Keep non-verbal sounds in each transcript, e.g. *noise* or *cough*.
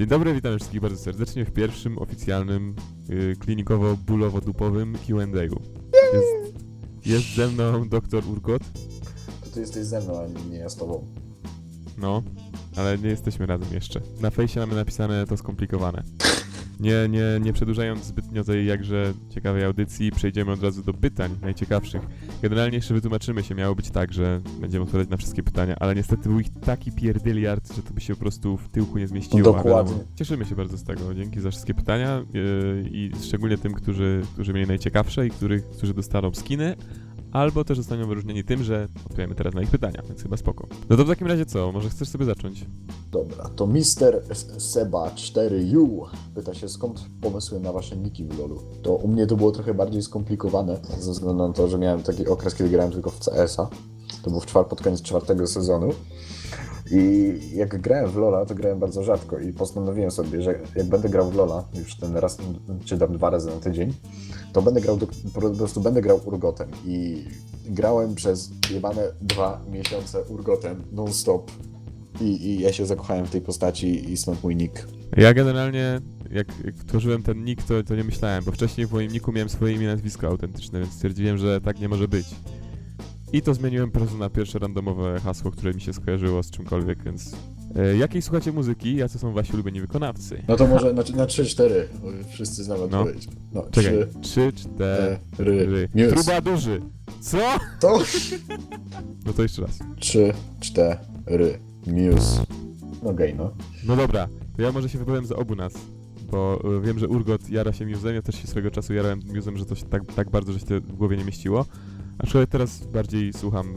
Dzień dobry, witam wszystkich bardzo serdecznie w pierwszym oficjalnym y, klinikowo-bólowo-dupowym Q&A. Jest, jest ze mną doktor Urgot, To ty jesteś ze mną, a nie ja z tobą. no, ale nie jesteśmy razem jeszcze. Na fejsie mamy napisane to skomplikowane. Nie, nie, nie przedłużając zbytnio tej jakże ciekawej audycji, przejdziemy od razu do pytań najciekawszych. Generalnie jeszcze wytłumaczymy się, miało być tak, że będziemy odpowiadać na wszystkie pytania, ale niestety był ich taki pierdyliard, że to by się po prostu w tyłku nie zmieściło. a Dokładnie. Cieszymy się bardzo z tego. Dzięki za wszystkie pytania yy, i szczególnie tym, którzy, którzy mieli najciekawsze i których, którzy dostaną skiny, albo też zostaną wyróżnieni tym, że odpowiemy teraz na ich pytania, więc chyba spoko. No to w takim razie co? Może chcesz sobie zacząć? Dobra, to Mister Seba 4U pyta się skąd pomysły na wasze niki w LoLu. To u mnie to było trochę bardziej skomplikowane, ze względu na to, że miałem taki okres, kiedy grałem tylko w CS-a. To był w czwar- pod koniec czwartego sezonu. I jak grałem w LoLa, to grałem bardzo rzadko i postanowiłem sobie, że jak będę grał w LoLa, już ten raz, czy tam dwa razy na tydzień, to będę grał, po prostu będę grał Urgotem. I grałem przez jebane dwa miesiące Urgotem non-stop. I, I ja się zakochałem w tej postaci i stąd mój nick. Ja generalnie, jak, jak tworzyłem ten nick, to, to nie myślałem, bo wcześniej w moim nicku miałem swoje imię i nazwisko autentyczne, więc stwierdziłem, że tak nie może być. I to zmieniłem po prostu na pierwsze randomowe hasło, które mi się skojarzyło z czymkolwiek, więc... E, jakiej słuchacie muzyki? Jacy są wasi ulubieni wykonawcy? No to może na, na 3-4, bo wszyscy znamy No. odpowiedź. No, Czekaj, 3, trzy, cztery... 4, Muse. Truba duży! Co? To *laughs* No to jeszcze raz. 3, 4, Muse. No gej, no. No dobra, to ja może się wypowiem za obu nas, bo y, wiem, że Urgot jara się Muse'em, ja też się swego czasu jarałem Muse'em, że to się tak, tak bardzo, że się w głowie nie mieściło, aczkolwiek teraz bardziej słucham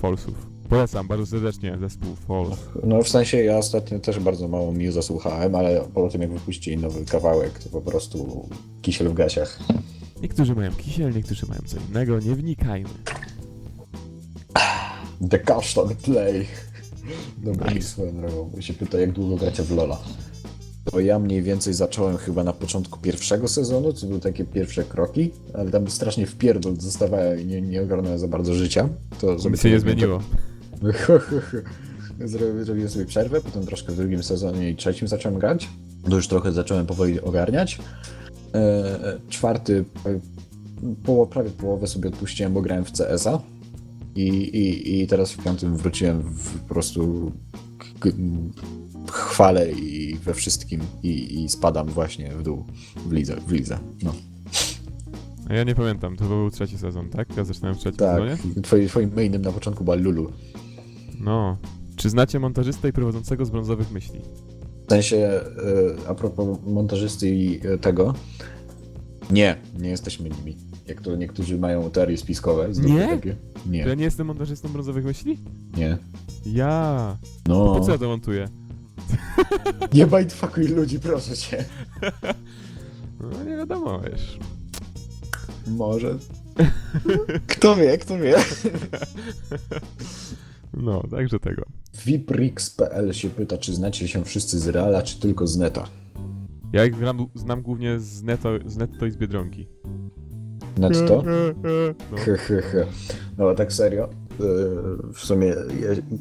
Falsów. Polecam bardzo serdecznie zespół False. No w sensie ja ostatnio też bardzo mało Muse'a słuchałem, ale po tym jak wypuścili nowy kawałek, to po prostu kisiel w gasiach. Niektórzy mają kisiel, niektórzy mają co innego, nie wnikajmy. The Custom Play. Dobra, nice. swoją drogą. Bo się pyta, jak długo gracie w Lola. To ja mniej więcej zacząłem chyba na początku pierwszego sezonu, to były takie pierwsze kroki, ale tam strasznie w pierdol zostawałem i nie, nie ogarnąłem za bardzo życia. To Nic się nie zmieniło. *laughs* Zrobiłem zrobiłem sobie przerwę, potem troszkę w drugim sezonie i trzecim zacząłem grać. To już trochę zacząłem powoli ogarniać. E, czwarty, e, poło, prawie połowę sobie odpuściłem, bo grałem w CS-a. I, i, I teraz w piątym wróciłem w, po prostu k- chwalę i we wszystkim i, i spadam właśnie w dół w lidze. W lidze. No. A ja nie pamiętam, to był trzeci sezon, tak? Ja zaczynałem w trzecim Tak, sezonie? twoim, twoim mainem na początku była Lulu. No. Czy znacie montażystę i prowadzącego z brązowych myśli? W sensie, e, a propos montażysty i e, tego, nie, nie jesteśmy nimi. Jak to niektórzy mają teorie spiskowe. Nie? Takie. Czy Nie, ja nie jestem montażystą brązowych myśli? nie. Ja! No, Po co ja to montuję? *laughs* nie bajtfakuj ludzi, proszę cię. No nie wiadomo, wiesz. Może. Kto wie, kto wie. No, także tego. Viprix.pl się pyta, czy znacie się wszyscy z Reala, czy tylko z Neta. Ja ich gram, znam głównie z netto, z netto i z Biedronki. Netto? No. *laughs* He, he, he. No tak serio. W sumie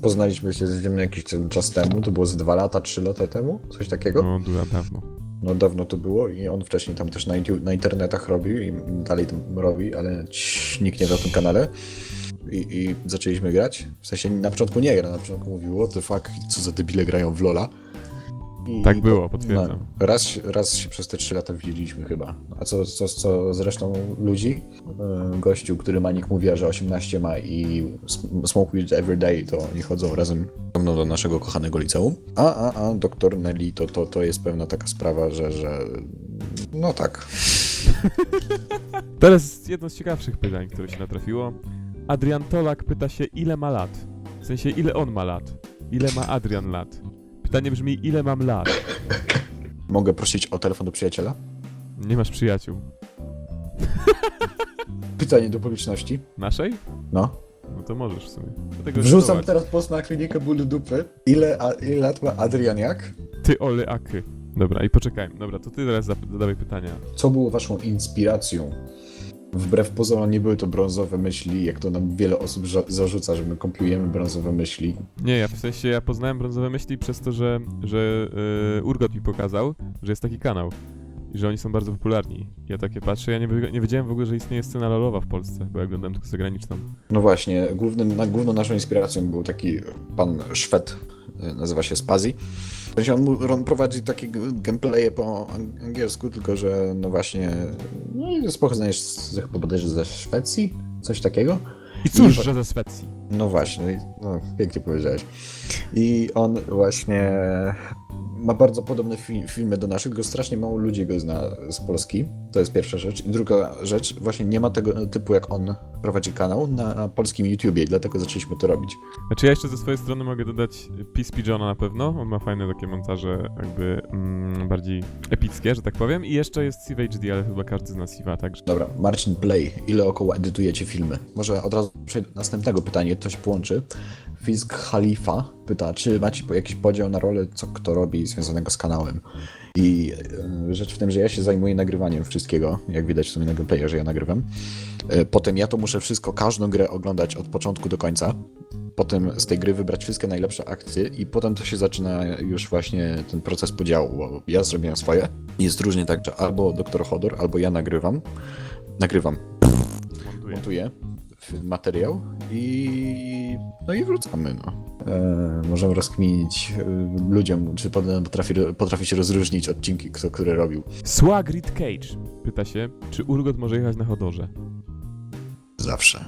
poznaliśmy się z Ziemią jakiś czas temu, to było z dwa lata, trzy lata temu, coś takiego. No, dużo dawno. No dawno to było i on wcześniej tam też na, na internetach robił i dalej tam robi, ale cii, nikt nie o tym kanale. I, I zaczęliśmy grać. W sensie na początku nie gra, na początku mówił, what the fuck, co za debile grają w Lola. I, Tak i było, po- potwierdzam. No, raz, raz się przez te trzy lata widzieliśmy chyba. A co, co, co z resztą ludzi? Yy, Gościu, który Manik mówiła, że 18 ma i sm- smoke weed every day, to oni chodzą razem ze mną do naszego kochanego liceum. A, a, a, doktor Nelly, to, to, to jest pewna taka sprawa, że, że no tak. *laughs* Teraz jedno z ciekawszych pytań, które się natrafiło. Adrian Tolak pyta się, ile ma lat? W sensie, ile on ma lat? Ile ma Adrian lat? Pytanie brzmi, ile mam lat? Mogę prosić o telefon do przyjaciela? Nie masz przyjaciół. Pytanie do publiczności. Naszej? No. No to możesz w sumie. Dlatego Wrzucam teraz post na klinikę bólu dupy. Ile, a, ile lat ma Adrian jak? Ty, Ole, Aky. Dobra, i poczekajmy. Dobra, to ty teraz zap- zadawaj pytania. Co było waszą inspiracją Wbrew pozorom nie były to brązowe myśli, jak to nam wiele osób zarzuca, że my komplujemy brązowe myśli. Nie, ja w sensie ja poznałem brązowe myśli przez to, że, że yy, Urgot mi pokazał, że jest taki kanał i że oni są bardzo popularni. Ja takie patrzę, ja nie, nie wiedziałem w ogóle, że istnieje scena lolowa w Polsce, bo ja oglądam tylko zagraniczną. No właśnie, głównym, na, główną naszą inspiracją był taki pan Szwed, nazywa się Spazi. On, on prowadzi takie gameplaye po ang- angielsku, tylko że no właśnie, no i jest pochodzenia z, chyba bodajże ze Szwecji, coś takiego. I cóż, I- że ze Szwecji. No właśnie, no, pięknie powiedziałeś. I on właśnie ma bardzo podobne fi- filmy do naszych, tylko strasznie mało ludzi go zna z Polski. To jest pierwsza rzecz. I druga rzecz, właśnie nie ma tego typu jak on prowadzi kanał na polskim YouTubie dlatego zaczęliśmy to robić. Znaczy ja jeszcze ze swojej strony mogę dodać Peace Pigeona na pewno, on ma fajne takie montaże jakby mm, bardziej epickie, że tak powiem. I jeszcze jest Sieve HD, ale chyba każdy zna Siva, także... Dobra, Marcin Play, ile około edytujecie filmy? Może od razu przejdę do następnego pytania, to się połączy. Fisk Khalifa pyta, czy macie jakiś podział na rolę, co kto robi związanego z kanałem? I e, rzecz w tym, że ja się zajmuję nagrywaniem wszystkiego, jak widać w sumie na gameplayie, że ja nagrywam. E, Potem ja to muszę wszystko, każdą grę oglądać od początku do końca. Potem z tej gry wybrać wszystkie najlepsze akcje i potem to się zaczyna już właśnie ten proces podziału, bo ja zrobiłem swoje. Jest różnie tak, że albo doktor Hodor, albo ja nagrywam. Nagrywam, Montuję. montuję materiał i no i wrzucamy, no. E, możemy rozkminić e, ludziom, czy potrafi, potrafi się rozróżnić odcinki, kto który robił. Swagrid Cage pyta się, czy Urgot może jechać na Hodorze? Zawsze.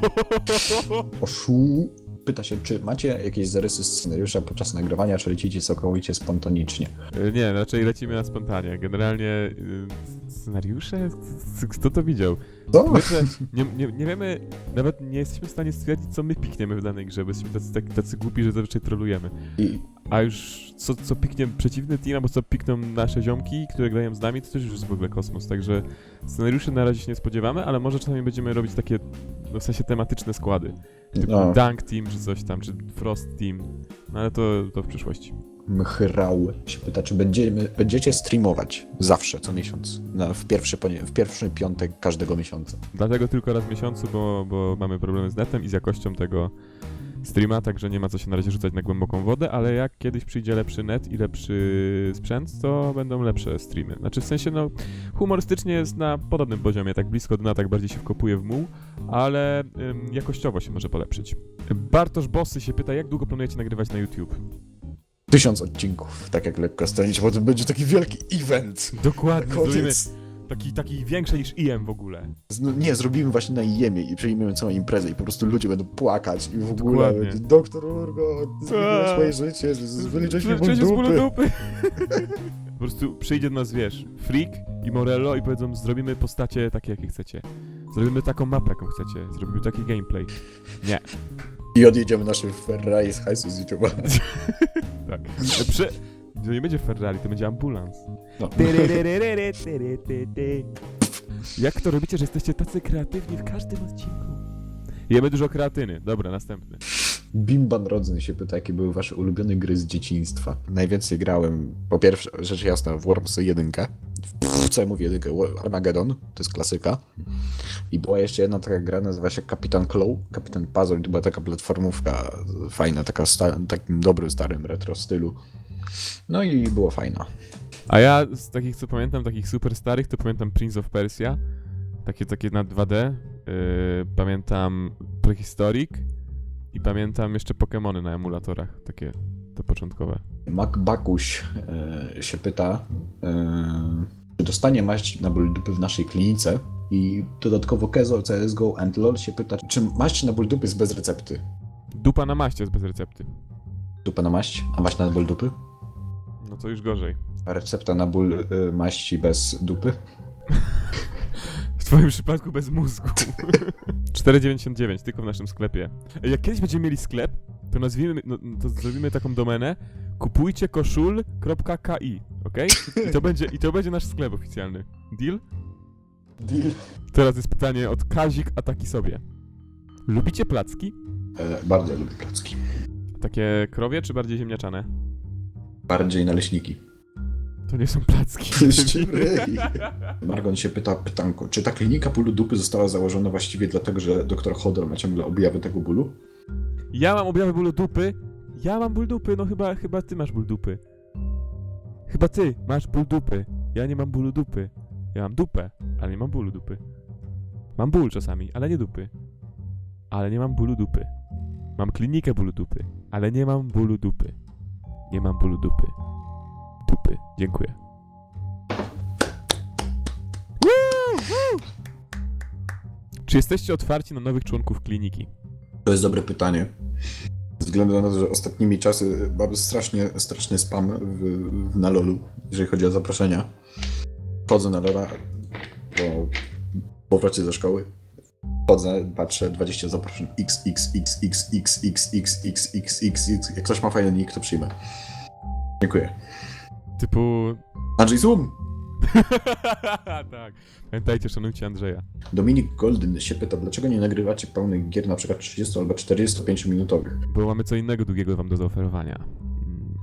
*laughs* Oszu pyta się, czy macie jakieś zarysy scenariusza podczas nagrywania, czy lecicie całkowicie spontanicznie? Y, Nie, raczej lecimy na spontanie. Generalnie y, scenariusze? Kto to widział? Co? Myślę, nie, nie, nie wiemy, nawet nie jesteśmy w stanie stwierdzić, co my pikniemy w danej grze, bo jesteśmy tacy, tacy, tacy głupi, że zazwyczaj trolujemy. A już co, co piknie przeciwny team, albo co pikną nasze ziomki, które grają z nami, to też już jest w ogóle kosmos, także scenariuszy na razie się nie spodziewamy, ale może czasami będziemy robić takie, no w sensie tematyczne składy. Typu No. Dunk Team, czy coś tam, czy Frost Team, no ale to, to w przyszłości. Mchrał się pyta, czy będziemy, będziecie streamować zawsze, co miesiąc, na, w, pierwszy, w pierwszy piątek każdego miesiąca. Dlatego tylko raz w miesiącu, bo, bo mamy problemy z netem i z jakością tego streama, także nie ma co się na razie rzucać na głęboką wodę, ale jak kiedyś przyjdzie lepszy net i lepszy sprzęt, to będą lepsze streamy. Znaczy w sensie, no, humorystycznie jest na podobnym poziomie, tak blisko dna, tak bardziej się wkopuje w muł, ale ym, jakościowo się może polepszyć. Bartosz Bossy się pyta, jak długo planujecie nagrywać na YouTube? Tysiąc odcinków, tak jak lekko staniecie, bo to będzie taki wielki event. Dokładnie, zrobimy taki, taki większy niż IM w ogóle. Z- no Nie, zrobimy właśnie na Jemie i przejmiemy całą imprezę i po prostu ludzie będą płakać i w ogóle Dokładnie. doktor Urgo, zmieniłeś swoje życie, wyliczyłeś mi ból dupy. dupy. *laughs* po prostu przyjdzie do nas, wiesz, Freak i Morello i powiedzą, zrobimy postacie takie, jakie chcecie. Zrobimy taką mapę, jaką chcecie. Zrobimy taki gameplay. Nie, I odjedziemy naszym Ferrari z hajsu z YouTube'a. *laughs* tak. Prze... To nie będzie Ferrari, to będzie ambulans. No. *laughs* Jak to robicie, że jesteście tacy kreatywni w każdym odcinku? Jemy dużo kreatyny. Dobra, następny. Bimban Rodzyn się pyta, jakie były wasze ulubione gry z dzieciństwa. Najwięcej grałem, po pierwsze, rzecz jasna, w Wormsy 1. Pff, co ja mówię, Armageddon, to jest klasyka. I była jeszcze jedna taka gra, nazywa się Kapitan Claw, Kapitan Puzzle, to była taka platformówka fajna, taka sta- takim dobrym, starym retro stylu. No i było fajna. A ja z takich, co pamiętam, takich super starych, to pamiętam Prince of Persia. Takie, takie na 2D. Yy, pamiętam Prehistoric. I pamiętam jeszcze Pokémony na emulatorach. Takie te początkowe. Mac Bakuś e, się pyta, e, czy dostanie maść na ból dupy w naszej klinice i dodatkowo Kezo, CSGO and LOL się pyta, czy maść na ból dupy jest bez recepty? Dupa na maście jest bez recepty. Dupa na maść, a maść na ból dupy? No to już gorzej. A recepta na ból y, maści bez dupy? W twoim przypadku bez mózgu. *laughs* 4,99 tylko w naszym sklepie. Jak kiedyś będziemy mieli sklep, to nazwijmy, no, to zrobimy taką domenę kupujcie koszul.ki, okej? I to będzie i to będzie nasz sklep oficjalny. Deal? Deal. Teraz jest pytanie od Kazik Ataki sobie. Lubicie placki? E, bardzo lubię klocki. Takie krowie czy bardziej ziemniaczane? Bardziej naleśniki. To nie są placki. *laughs* Margon się pyta pytanko, czy ta klinika bólu dupy została założona właściwie dlatego, że doktor Hodor ma ciągle objawy tego bólu? Ja mam objawy bólu dupy. Ja mam ból dupy, no chyba, chyba ty masz ból dupy. Chyba ty masz ból dupy. Ja nie mam bólu dupy. Ja mam dupę, ale nie mam bólu dupy. Mam ból czasami, ale nie dupy. Ale nie mam bólu dupy. Mam klinikę bólu dupy, ale nie mam bólu dupy. Nie mam bólu dupy. Dupy. Dziękuję. Czy jesteście otwarci na nowych członków kliniki? To jest dobre pytanie. Ze względu na to, że ostatnimi czasy mamy strasznie, straszny spam w, w, na LoLu, jeżeli chodzi o zaproszenia. Wchodzę na LoLa po powrocie ze szkoły. Wchodzę, patrzę, 20 zaproszeń. X, X, X, X, X, X, X, X, X, X, X. Jak ktoś ma fajny nick, to przyjmę. Dziękuję. Typu Andrzej Zoom! *laughs* tak. Pamiętajcie, szanujcie Andrzeja. Dominik Golden się pyta, dlaczego nie nagrywacie pełnych gier, na przykład 30 albo 45 minutowych? Bo mamy co innego długiego wam do zaoferowania. Mm.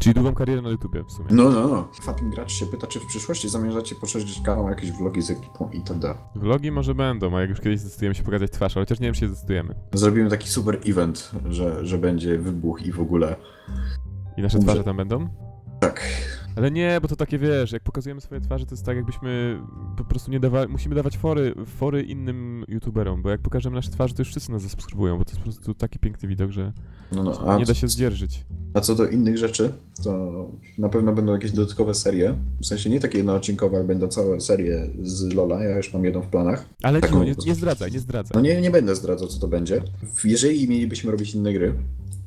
Czyli długą karierę na YouTubie w sumie. No, no, no. Fatin Gracz się pyta, czy w przyszłości zamierzacie poszerzyć kanał, jakieś vlogi z ekipą itd. Vlogi może będą, a jak już kiedyś zdecydujemy się pokazać twarz, ale chociaż nie wiem, czy się zdecydujemy. Zrobimy taki super event, że, że będzie wybuch i w ogóle. I nasze Dobrze. twarze tam będą? Tak. Ale nie, bo to takie wiesz, jak pokazujemy swoje twarze, to jest tak jakbyśmy po prostu nie dawali, musimy dawać fory, fory innym YouTuberom, bo jak pokażemy nasze twarze, to już wszyscy nas zasubskrybują, bo to jest po prostu taki piękny widok, że No, no. A, nie da się zdzierżyć. a co do innych rzeczy, to na pewno będą jakieś dodatkowe serie. W sensie nie takie jednoodcinkowe, ale będą całe serie z Lola. Ja już mam jedną w planach. Ale cicho, nie, nie zdradzaj, nie zdradzaj. No nie, nie będę zdradzał, co to będzie. Jeżeli mielibyśmy robić inne gry,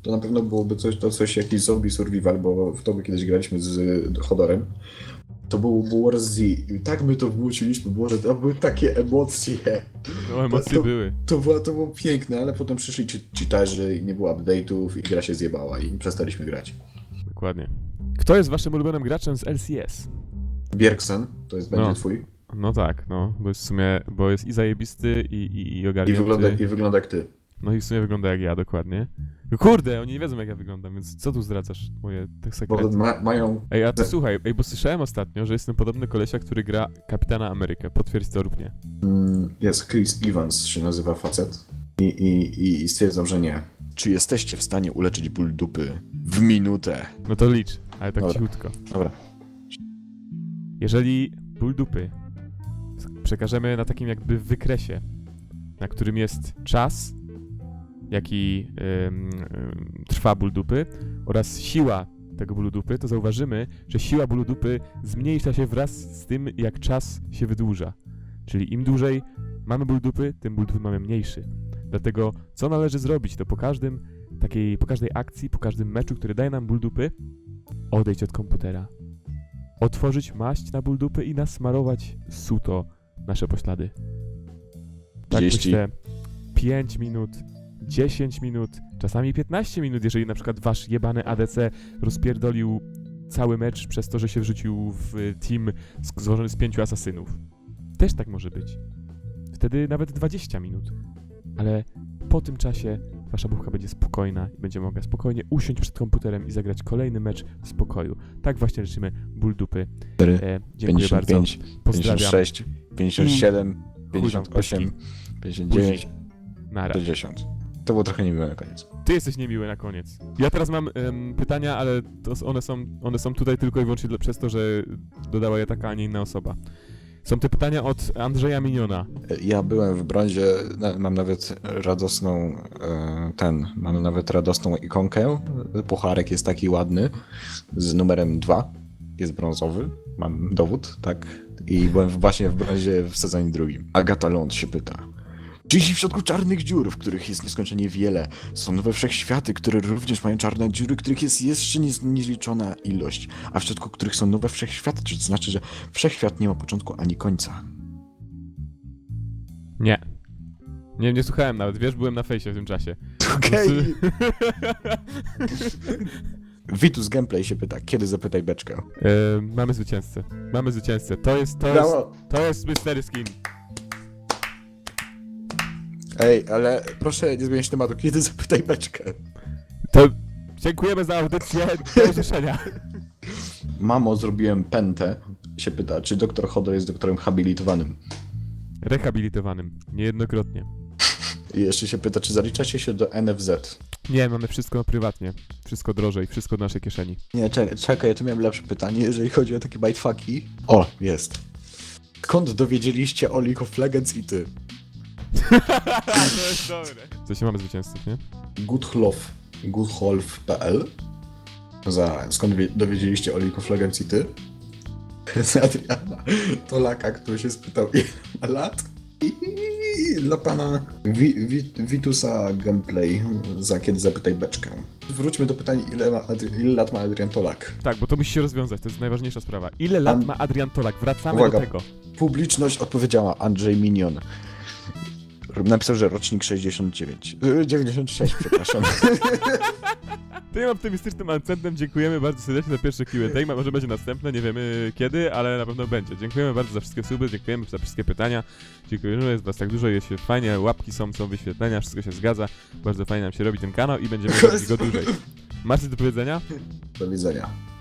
to na pewno byłoby coś, to coś jakiś zombie survival, bo w to my kiedyś graliśmy z Hodorem. To był War Z i tak my to wróciliśmy, Boże, to były takie emocje. No emocje to- były. To było, to było piękne, ale potem przyszli ci- cheaterzy i nie było update'ów i gra się zjebała i przestaliśmy grać. Dokładnie. Kto jest waszym ulubionym graczem z LCS? Bjergsen, to jest będzie No. twój. No tak, no, bo jest w sumie, bo jest i zajebisty, i, i, i I ogarnięty. wygląda, I wygląda jak ty. No i w sumie wygląda jak ja, dokładnie. No Kurde, oni nie wiedzą jak ja wyglądam, więc co tu zdradzasz moje te Bo sekrety? ma, mają. Ej, a ty słuchaj, ej, bo słyszałem ostatnio, że jestem podobny kolesia, który gra Kapitana Amerykę. Potwierdź to lub nie. Mm, Jest Chris Evans się nazywa facet. I, i, I stwierdzam, że nie. Czy jesteście w stanie uleczyć ból dupy w minutę? No to licz, ale tak Dobra. cichutko. Dobra. Jeżeli ból dupy przekażemy na takim jakby wykresie, na którym jest czas, jaki trwa ból dupy oraz siła tego bólu dupy, to zauważymy, że siła bólu dupy zmniejsza się wraz z tym, jak czas się wydłuża. Czyli im dłużej mamy ból dupy, tym ból dupy mamy mniejszy. Dlatego co należy zrobić, to po każdym takiej, po każdej akcji, po każdym meczu, który daje nam ból dupy, odejdź od komputera, otworzyć maść na ból dupy i nasmarować suto nasze poślady. Tak 30. myślę, 5 minut, 10 minut, czasami 15 minut, jeżeli na przykład wasz jebany ADC rozpierdolił cały mecz przez to, że się wrzucił w team sk- złożony z pięciu asasynów. Też tak może być. Wtedy nawet 20 minut. Ale po tym czasie wasza bułka będzie spokojna i będzie mogła spokojnie usiąść przed komputerem i zagrać kolejny mecz w spokoju. Tak właśnie życzymy ból dupy. 4, E, dziękuję bardzo. 55, Pozdrawiam. 56, 57, Chuj wam 58, pyski. 59, Nara. 60. To było trochę niemiłe na koniec. Ty jesteś niemiły na koniec. Ja teraz mam em, pytania, ale to, one, są, one są tutaj tylko i wyłącznie dla, przez to, że dodała je taka, a nie inna osoba. Są te pytania od Andrzeja Miniona. Ja byłem w brązie, na- mam nawet radosną, e, ten, mam nawet radosną ikonkę. Pucharek jest taki ładny, z numerem 2, jest brązowy, mam dowód, tak. I byłem właśnie w brązie w sezonie drugim. Agata Lund się pyta. Jeśli w środku czarnych dziur, w których jest nieskończenie wiele, są nowe wszechświaty, które również mają czarne dziury, których jest jeszcze niez- niezliczona ilość, a w środku których są nowe wszechświaty, czy to znaczy, że wszechświat nie ma początku ani końca? Nie. Nie, nie słuchałem nawet, wiesz, byłem na fejsie w tym czasie. Okej. Vitus *laughs* Gameplay się pyta, kiedy zapytaj beczkę? E, mamy zwycięzcę. Mamy zwycięzcę. To jest, to jest, Brawo! to jest Mystery Skin. Ej, ale proszę nie zmieniać tematu, kiedy zapytaj beczkę? To dziękujemy za audycję. Do usłyszenia. *laughs* Mamo, zrobiłem pętę. Się pyta, czy doktor Hodor jest doktorem habilitowanym. Rehabilitowanym. Niejednokrotnie. I jeszcze się pyta, czy zaliczacie się do NFZ. Nie, mamy wszystko prywatnie. Wszystko drożej, wszystko do naszej kieszeni. Nie, czekaj, czekaj, ja tu miałem lepsze pytanie, jeżeli chodzi o takie bajtfaki. O, jest. Skąd dowiedzieliście o League of Legends i ty? *laughs* to jest dobre. Co się mamy zwycięzców, nie? Goodhlof, goodholf.pl za skąd wie, dowiedzieliście o League of Legends i ty? Z Adriana Tolaka, który się spytał ile ma lat. I dla pana Wi, Wi, Vitusa Gameplay za kiedy zapytaj beczkę. Wróćmy do pytania, ile, ma Adri, ile lat ma Adrian Tolak. Tak, bo to musi się rozwiązać, to jest najważniejsza sprawa. Ile lat An- ma Adrian Tolak? Wracamy Uwaga. do tego. Publiczność odpowiedziała Andrzej Minion. Napisał, że rocznik 69. Y, 96, przepraszam. *laughs* Tym optymistycznym akcentem dziękujemy bardzo serdecznie za pierwsze Q&A. Może będzie następne, nie wiemy kiedy, ale na pewno będzie. Dziękujemy bardzo za wszystkie suby, dziękujemy za wszystkie pytania. Dziękujemy, że jest was tak dużo, jest się fajnie, łapki są, są wyświetlenia, wszystko się zgadza. Bardzo fajnie nam się robi ten kanał i będziemy *laughs* robić go dłużej. Masz coś do powiedzenia? Do widzenia.